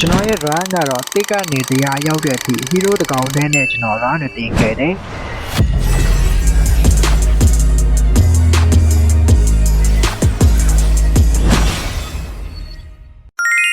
ကျွန်တော်ရဲ့ run ကတော့တိတ်ကနေတရားရောက်တဲ့အထိ hero တကောင်တည်းနဲ့ကျွန်တော် run နဲ့တင်ခဲ့တယ်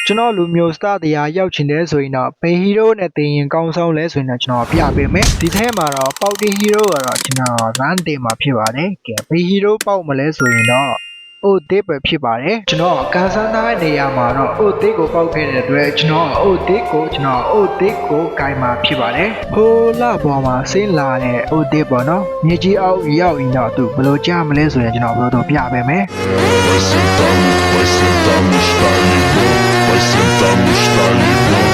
ကျွန်တော်လူမျိုး star တရားရောက်ချင်တယ်ဆိုရင်တော့ဘယ် hero နဲ့တင်ရင်ကောင်းဆုံးလဲဆိုရင်တော့ကျွန်တော်ပြပေးမယ်ဒီထဲမှာတော့ပေါက်တီ hero ကတော့ကျွန်တော် run တင်မှာဖြစ်ပါတယ်ကဲဘယ် hero ပေါက်မလဲဆိုရင်တော့ အိုဒေးပဲဖြစ်ပါတယ်ကျွန်တော်ကန်ဆန်းသားတဲ့နေရာမှာတော့အိုဒေးကိုပောက်ခဲ့တဲ့အတွက်ကျွန်တော်အိုဒေးကိုကျွန်တော်အိုဒေးကိုကင်มาဖြစ်ပါတယ်ဟိုလာပေါ်မှာဆင်းလာတဲ့အိုဒေးပေါ့နော်မြေကြီးအောက်ရောက်ရင်တော့သူဘယ်လိုကြမလဲဆိုရင်ကျွန်တော်ဘယ်လိုတော့ပြပေးမယ် Vai sentar no, vai sentar no talibã. Vai sentar no talibã.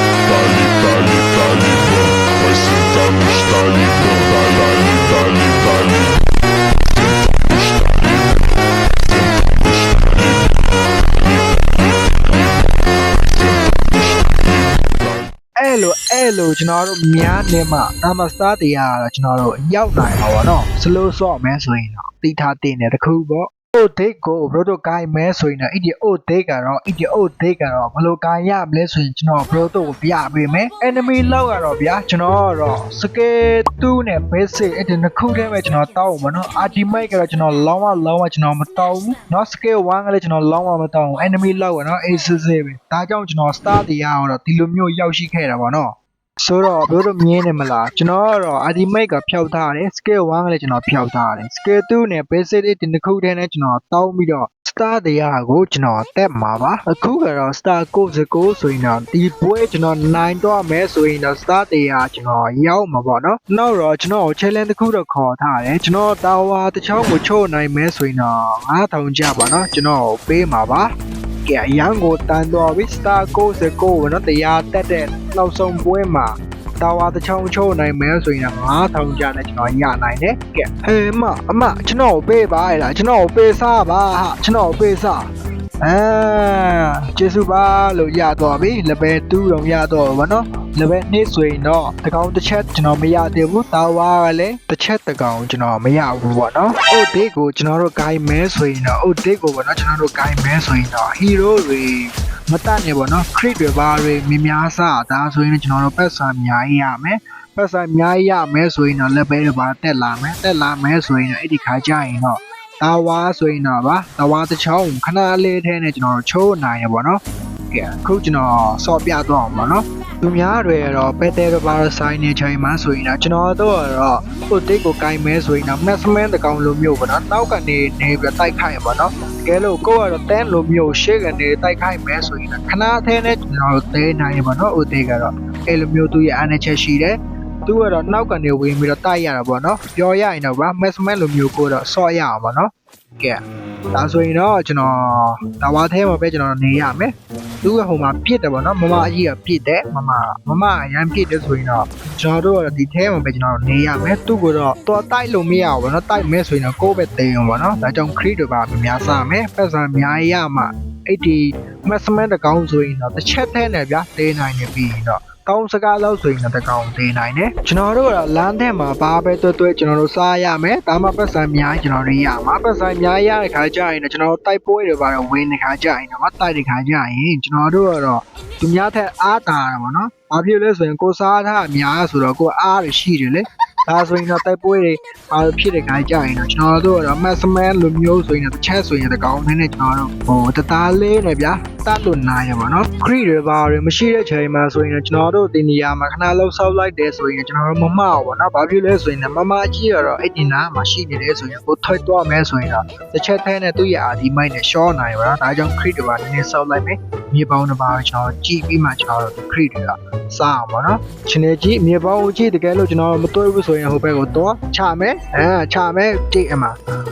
အဲ့လိုကျွန်တော်တို့များနေမှာဒါမှစတာတရားကတော့ကျွန်တော်တို့ရောက်နိုင်မှာပေါ့နော်စလိုးဆော့မယ်ဆိုရင်တော့တိထားတင်တယ်တခုပေါ့အိုဒေးကိုဘရိုတို့ကိုင်မဲဆိုရင်တော့အဲ့ဒီအိုဒေးကတော့အဲ့ဒီအိုဒေးကတော့ဘယ်လိုကိုင်ရမလဲဆိုရင်ကျွန်တော်ဘရိုတို့ကိုပြပေးမယ် enemy လောက်ကတော့ဗျာကျွန်တော်ကတော့ scale 2နဲ့ basic အဲ့ဒီနှစ်ခုတည်းပဲကျွန်တော်တောက်အောင်ပေါ့နော် ultimate ကတော့ကျွန်တော်လောင်းဝလောင်းဝကျွန်တော်မတောက်ဘူးเนาะ scale 1ကလည်းကျွန်တော်လောင်းဝမတောက်ဘူး enemy လောက်ကတော့ ace ပဲဒါကြောင့်ကျွန်တော် star တရားကတော့ဒီလိုမျိုးရောက်ရှိခဲ့တာပေါ့နော် ဆိုတော့ဘယ်လိုမြင်နေမလားကျွန်တော်ကတော့ ultimate ကဖျောက်ထားတယ် scale 1ကလည်းကျွန်တော်ဖျောက်ထားတယ် scale 2နဲ့ basic ဒီတစ်ခုတည်းနဲ့ကျွန်တော်တောင်းပြီးတော့ star တရားကိုကျွန်တော်တက်မှာပါအခုကတော့ star 69ဆိုရင်တော့ဒီပွဲကျွန်တော်နိုင်တော့မယ်ဆိုရင်တော့ star တရားကျွန်တော်ရောက်မှာပေါ့နော်နောက်တော့ကျွန်တော် challenge တစ်ခုတော့ခေါ်ထားတယ်ကျွန်တော်တာဝါတစ်ချောင်းကိုချို့နိုင်မယ်ဆိုရင်တော့9000ကျပါနော်ကျွန်တော်ပေးမှာပါကဲအရန်ကိုတန်တော်ပြီစတာ69ကိုနော်တရားတက်တဲ့ နောက်ဆုံးပွဲမှာတာဝါတစ်ချောင်းချိုးနိုင်မယ်ဆိုရင်9000ကျနဲ့ကျွန်တော်ရနိုင်တယ်ကဲဟေးမအမကျွန်တော်ကိုပေးပါလားကျွန်တော်ကိုပေးစားပါဟာကျွန်တော်ကိုပေးစားအာကျေးဇူးပါလို့ရတော့ပြီ level 2တော့ရတော့ဘာနော် level 2ဆိုရင်တော့တကောင်တစ်ချက်ကျွန်တော်မရသေးဘူးတာဝါကလည်းတစ်ချက်တကောင်ကျွန်တော်မရဘူးပေါ့နော်အိုဒေးကိုကျွန်တော်တို့ gain မဲဆိုရင်တော့အိုဒေးကိုပေါ့နော်ကျွန်တော်တို့ gain မဲဆိုရင်တော့ hero တွေ မတတ်နေပေါ့နော် crit တွေဘာတွေမြင်များစားဒါဆိုရင်ကျွန်တော်တို့ပတ်စံအများကြီးရမယ်ပတ်စံအများကြီးရမယ်ဆိုရင်တော့ level တွေပါတက်လာမယ်တက်လာမယ်ဆိုရင်တော့အဲ့ဒီခါကျရင်တော့တာဝါဆိုရင်တော့ပါတာဝါတစ်ချောင်းခဏလေးထဲနဲ့ကျွန်တော်တို့ချိုးနိုင်ရပေါ့နော်ကဲအခုကျွန်တော်စော့ပြတော့အောင်ပေါ့နော်သူများတွေကတော့ပက်တဲဘာဆိုင်နေချိန်မှာဆိုရင်တော့ကျွန်တော်တို့ကတော့ဟိုတိတ်ကိုကင်မဲဆိုရင်တော့ maximum တကောင်လိုမျိုးပေါ့နော်နောက်ကနေနေပြီးတိုက်ခိုက်ရပါတော့တ ကယ်လို့ကိုယ့်ကတော့10လိုမျိုးရှေ့ကနေတိုက်ခိုက်မဲဆိုရင်တော့ခဏသေးနဲ့ကျွန်တော်တို့သေးနိုင်ရပါတော့ဟိုတိတ်ကတော့အဲ့လိုမျိုးသူရဲ့အားနည်းချက်ရှိတယ်သူကတော့နောက်ကနေဝင်ပြီးတော့တိုက်ရတာပေါ့နော်ပြောရရင်တော့ဗာ maximum လိုမျိုးကိုတော့ဆော့ရအောင်ပေါ့နော်ကဲဒါဆိုရင်တော့ကျွန်တော်တာဝါထဲမှာပဲကျွန်တော်နေရမယ် သူကဟိုမှာပြစ်တယ်ဗောနော်မမအကြီးကပြစ်တယ်မမမမအရန်ပြစ်တယ်ဆိုရင်တော့ကျွန်တော်တို့ကတော့ဒီထဲမှာပဲကျွန်တော်တို့နေရမယ်သူကတော့တော်တိုက်လို့မရဘူးဗောနော်တိုက်မဲဆိုရင်တော့ကိုယ့်ပဲတေးအောင်ဗောနော်ဒါကြောင့် crit တွေပါများစားမယ်ပတ်စံအများကြီးရမှအဲ့ဒီ maximum တကောင်ဆိုရင်တော့တစ်ချက်ထဲနဲ့ဗျာတေးနိုင်နေပြီတော့ ကောင်းစကားလောက်ဆိုရင်တော့တကောင်သေးနိုင်တယ်ကျွန်တော်တို့ကတော့လမ်းထဲမှာဘာပဲတွဲတွဲကျွန်တော်တို့စားရမယ်ဒါမှပတ်စံအများကြီးကျွန်တော်တို့ရမှာပတ်စံအများကြီးရတဲ့ခါကျရင်တော့ကျွန်တော်တို့တိုက်ပွဲတွေပါတော့ဝင်တဲ့ခါကျရင်တော့တိုက်တဲ့ခါကျရင်ကျွန်တော်တို့ကတော့သူများထက်အားတာတာပေါ့နော်ဘာဖြစ်လဲဆိုရင်ကိုစားထားအများဆိုတော့ကိုအားရရှိတယ်လေ ဒါဆိုရင်တော့တိုက်ပွဲတွေပါဖြစ်တဲ့ခါကျရင်တော့ကျွန်တော်တို့ကတော့ maximum လိုမျိုးဆိုရင်တော့တစ်ချက်ဆိုရင်တကောင်နဲ့နဲ့ကျွန်တော်တို့ဟိုတသားလေးနဲ့ဗျာတတ်လို့နိုင်ရပါတော့ crit တွေပါတွေမရှိတဲ့ချိန်မှာဆိုရင်တော့ကျွန်တော်တို့ဒီနေရာမှာခဏလောက်ဆောက်လိုက်တယ်ဆိုရင်ကျွန်တော်တို့မမအောင်ပါနော်ဘာဖြစ်လဲဆိုရင်မမကြီးကတော့အဲ့ဒီနားမှာရှိနေတယ်ဆိုရင်ကိုထွက်တော့မယ်ဆိုရင်တော့တစ်ချက်သေးနဲ့သူ့ရဲ့ RD မိုက်နဲ့ short နိုင်ပါတော့ဒါကြောင့် crit တွေပါနည်းနည်းဆောက်လိုက်မယ် မြေပေါင်းတစ်ပါးကျွန်တော်ကြည့်ပြီးမှကျွန်တော်တို့ crit တွေကစားအောင်ပါနော်ချင်နေကြည့်မြေပေါင်းကြည့်တကယ်လို့ကျွန်တော်မတွေ့ဘူးဆိုရင်ဟိုဘက်ကိုတော့ချမယ်အဲချမယ်ကြည့်အမ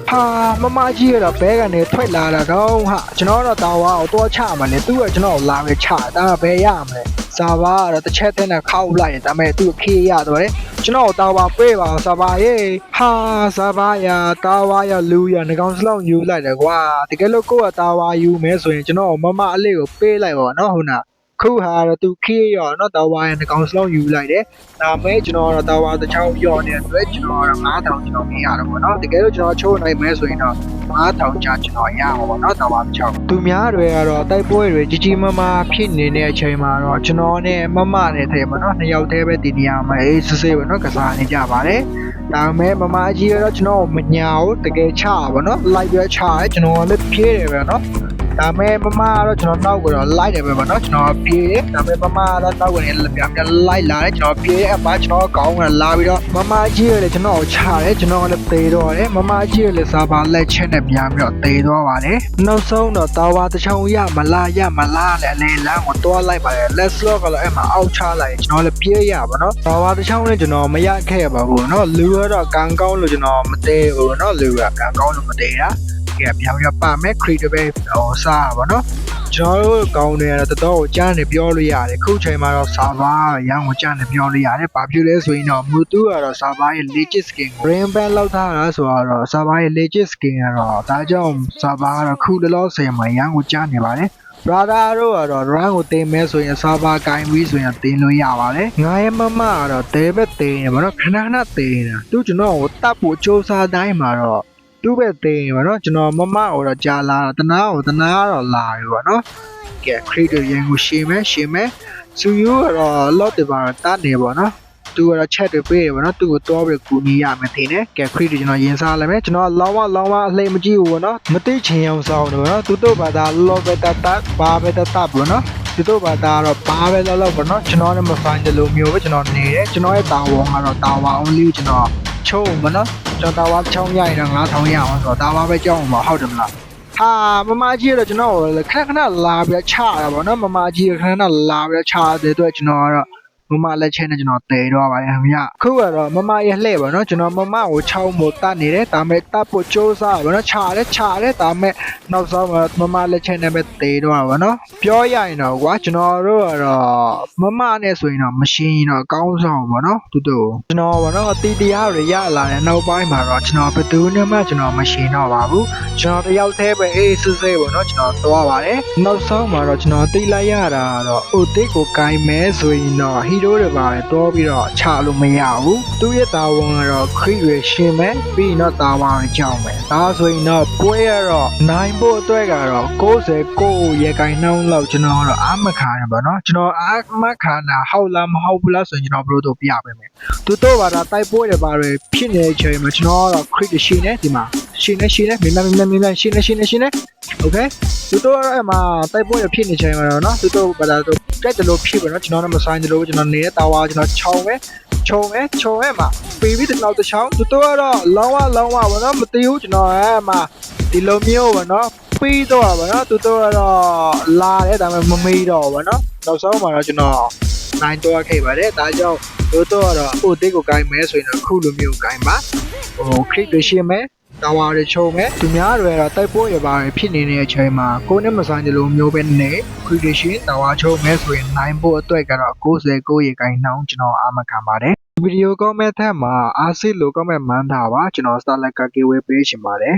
ဟာမမကြီးကတော့ဘဲကနေထွက်လာတာတော့ဟာကျွန်တော်တော့တာဝါကိုတော့ချမှာလေသူကကျွန်တော်လာပဲချတာဘယ်ရမလဲစာဘာကတော့တစ်ချက်တည်းနဲ့ခောက်လိုက်ရင်ဒါပေမဲ့သူ့ခေရတော့လေကျွန်တော်တာဝါပြေးပါစာဘာရေးဟာစာဘာရတာဝါရလူရငကောင်စလုံးယူလိုက်တယ်ကွာတကယ်လို့ကိုကတာဝါယူမယ်ဆိုရင်ကျွန်တော်မမအလေးကိုပေးလိုက်ပါတော့နော်ဟုတ်နာခုဟာတော့သူခေးရောနော်တာဝါရဲ့နှကောင်စလုံးယူလိုက်တယ်ဒါမဲ့ကျွန်တော်တော့တာဝါတစ်ချောင်းရော့နေတဲ့အတွက်ကျွန်တော်တော့9000ကျွန်တော်မရတော့ဘူးနော်တကယ်လို့ကျွန်တော်ချိုးနိုင်မယ်ဆိုရင်တော့9000ကျကျွန်တော်ရအောင်ပေါ့နော်တာဝါတစ်ချောင်းသူများတွေကတော့တိုက်ပွဲတွေကြီးကြီးမားမားဖြစ်နေတဲ့အချိန်မှာတော့ကျွန်တော်နဲ့မမနဲ့ထဲပေါ့နော်နှစ်ယောက်တည်းပဲတည်နေရမှာအေးစစ်စစ်ပေါ့နော်ကစားနေကြပါတယ်ဒါပေမဲ့မမကြီးကတော့ကျွန်တော်မညာဘူးတကယ်ချပါနော်လိုက်ပြချရဲကျွန်တော်လည်းပြေးတယ်ပဲနော် ဒါပေမဲ့မမကတော့ကျွန်တော်နောက်ကတော့လိုက်တယ်ပဲပေါ့နော်ကျွန်တော်ပြေးတယ်ဒါပေမဲ့မမကတော့နောက်ကနေလက်ပြပြလိုက်လာတယ်ကျွန်တော်ပြေးတဲ့အပကျွန်တော်ကောင်းကလာပြီးတော့မမကြီးရလေကျွန်တော်ကိုချတယ်ကျွန်တော်လည်းသေတော့တယ်မမကြီးရလေစာပါလက်ချက်နဲ့ပြန်ပြီးတော့သေတော့ပါတယ်နောက်ဆုံးတော့တာဝါတစ်ချောင်းရမလားရမလားလေလေလမ်းကိုတွားလိုက်ပါတယ် let's look ကလည်းအဲ့မှာအောက်ချလိုက်ကျွန်တော်လည်းပြေးရပါတော့တာဝါတစ်ချောင်းနဲ့ကျွန်တော်မရခဲ့ပါဘူးเนาะလူကတော့ကံကောင်းလို့ကျွန်တော်မသေးဘူးเนาะလူကကံကောင်းလို့မသေးတာ ကဲပြောင်းရပါမယ် creative ပဲဟောစားပါတော့ကျွန်တော်တို့ကောင်းနေရတော့တော်တော်ကြားနေပြောလို့ရတယ်ခုချိန်မှာတော့ server ရန်ကိုကြားနေပြောလို့ရတယ်ဘာဖြစ်လဲဆိုရင်တော့ Mutu ကတော့ server ရဲ့ legit skin brain ban လောက်ထားတာဆိုတော့ server ရဲ့ legit skin ကတော့ဒါကြောင့် server ကတော့ခုလောလောဆယ်မှာရန်ကိုကြားနေပါတယ် brother တို့ကတော့ run ကိုတင်မဲဆိုရင် server ကင်ပြီးဆိုရင်တင်လို့ရပါတယ်ငါရဲ့မမကတော့တဲဘက်တင်နေပါတော့ခဏခဏတင်နေတာသူကျွန်တော်ကိုတတ်ဖို့စ조사တိုင်းမှာတော့ သူ့ပဲတင်ပါတော့ကျွန်တော်မမကိုတော့ကြာလာတာတနာကိုတနာကတော့လာပြီပေါ့နော်ကဲခရစ်တို့ရန်ကိုရှင်းမယ်ရှင်းမယ်စူယူကတော့လော့တယ်ပါတော့တတ်နေပေါ့နော်သူကတော့ချက်တွေပေးတယ်ပေါ့နော်သူ့ကိုတော့ပြီးကူညီရမယ်ထင်တယ်ကဲခရစ်တို့ကျွန်တော်ရင်စားလိုက်မယ်ကျွန်တော်လောင်းဝလောင်းဝအလှိမ့်မကြည့်ဘူးပေါ့နော်မသိချင်အောင်စောင်းတယ်ပေါ့နော်သူတို့ဘာသာလောဘတတဘာဘတတပေါ့နော်သူတို့ဘာသာကတော့ဘာပဲလောက်လောက်ပေါ့နော်ကျွန်တော်လည်းမဖိုင်တယ်လို့မျိုးပဲကျွန်တော်နေတယ်ကျွန်တော်ရဲ့တာဝန်ကတော့တာဝန် only ကိုကျွန်တော်ချုံးပေါ့နော် ကျွန်တော်တာဝန်ချောင်းရရင်တော့9000ရအောင်ဆိုတော့တာဝန်ပဲကြောက်အောင်ပါဟုတ်တယ်မလားဟာမမကြီးကတော့ကျွန်တော်ကိုခဏခဏလာပြီးချတာပေါ့နော်မမကြီးကခဏခဏလာပြီးချတဲ့အတွက်ကျွန်တော်ကတော့ မမလက်ချက်နဲ့ကျွန်တော်တည်တော့ပါတယ်ခင်ဗျခုကတော့မမရဲ့လှဲ့ပေါ့နော်ကျွန်တော်မမကိုချောင်းမို့တတ်နေတယ်ဒါမဲ့တတ်ဖို့စ조사ပေါ့နော်ချတယ်ချတယ်ဒါမဲ့နောက်ဆုံးမမလက်ချက်နဲ့ပဲတည်တော့ပါနော်ပြောရရင်တော့ကွာကျွန်တော်တို့ကတော့မမနဲ့ဆိုရင်တော့မရှင်းရင်တော့အကောင်းဆုံးပေါ့နော်တူတူကျွန်တော်ပေါ့နော်အတီတရားတွေရလာတဲ့နောက်ပိုင်းမှာတော့ကျွန်တော်ဘယ်သူနဲ့မှကျွန်တော်မရှင်းတော့ပါဘူးကျွန်တော်တယောက်တည်းပဲအေးစစ်စစ်ပေါ့နော်ကျွန်တော်သွားပါတယ်နောက်ဆုံးမှာတော့ကျွန်တော်သိလိုက်ရတာကတော့အိုတစ်ကိုကင်မဲဆိုရင်တော့ဟီးရိုးတွေပါပဲတွားပြီးတော့ချလို့မရဘူးသူ့ရဲ့တာဝန်ကတော့ခရစ်တွေရှင်းမယ်ပြီးရင်တော့တာဝန်တွေကြောင်းမယ်ဒါဆိုရင်တော့ပွဲရတော့နိုင်ဖို့အတွက်ကတော့69ရေကိုင်နှောင်းလောက်ကျွန်တော်ကတော့အာမခံရပါတော့ကျွန်တော်အာမခံတာဟုတ်လားမဟုတ်ဘူးလားဆိုရင်ကျွန်တော်ဘယ်လိုတော့ပြပေးမယ်သူတို့ဘာသာတိုက်ပွဲတွေပါတွေဖြစ်နေတဲ့အချိန်မှာကျွန်တော်ကတော့ခရစ်တွေရှင်းနေဒီမှာရှင်းနေရှင်းနေမင်းမင်းမင်းမင်းရှင်းနေရှင်းနေရှင်းနေ โอเคသူတို့အဲ့မှာတိုက်ပွဲရဖြစ်နေချိန်မှာတော့เนาะသူတို့ဘာသာတို့ကြိုက်တယ်လို့ဖြစ်ပါတော့ကျွန်တော်လည်းမဆိုင်တယ်လို့ကျွန်တော်နေတဲ့တာဝါကျွန်တော်ခြောင်ပဲခြုံပဲခြုံပဲမှာပြီးပြီးတဲ့နောက်တစ်ချောင်းသူတို့ကတော့လောင်းဝလောင်းဝဘာလို့မသိဘူးကျွန်တော်အဲ့မှာဒီလိုမျိုးပါเนาะပြီးတော့ပါเนาะသူတို့ကတော့လာတယ်ဒါပေမဲ့မမေးတော့ပါเนาะနောက်ဆုံးမှာတော့ကျွန်တော်နိုင်တော့ခဲ့ပါတယ်ဒါကြောင့်သူတို့ကတော့အိုတစ်ကိုဂိုင်းမဲဆိုရင်တော့ခုလိုမျိုးဂိုင်းပါဟိုခရစ်တွေရှင်းမယ် တာဝါတွေချုံမဲ့သူများတွေကတော့တိုက်ပွဲရပါတယ်ဖြစ်နေတဲ့အချိန်မှာကိုယ်နဲ့မဆိုင်တယ်လို့မျိုးပဲနေ creation တာဝါချုံမဲ့ဆိုရင်နိုင်ဖို့အတွက်ကတော့69ရေကိုင်းနှောင်းကျွန်တော်အာမခံပါတယ်ဗီဒီယိုကောမန့်ထက်မှာအာစစ်လိုကောမန့်မှန်းတာပါကျွန်တော် Starlight ကကေဝေးပေးချင်ပါတယ်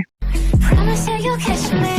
Promise you you'll catch me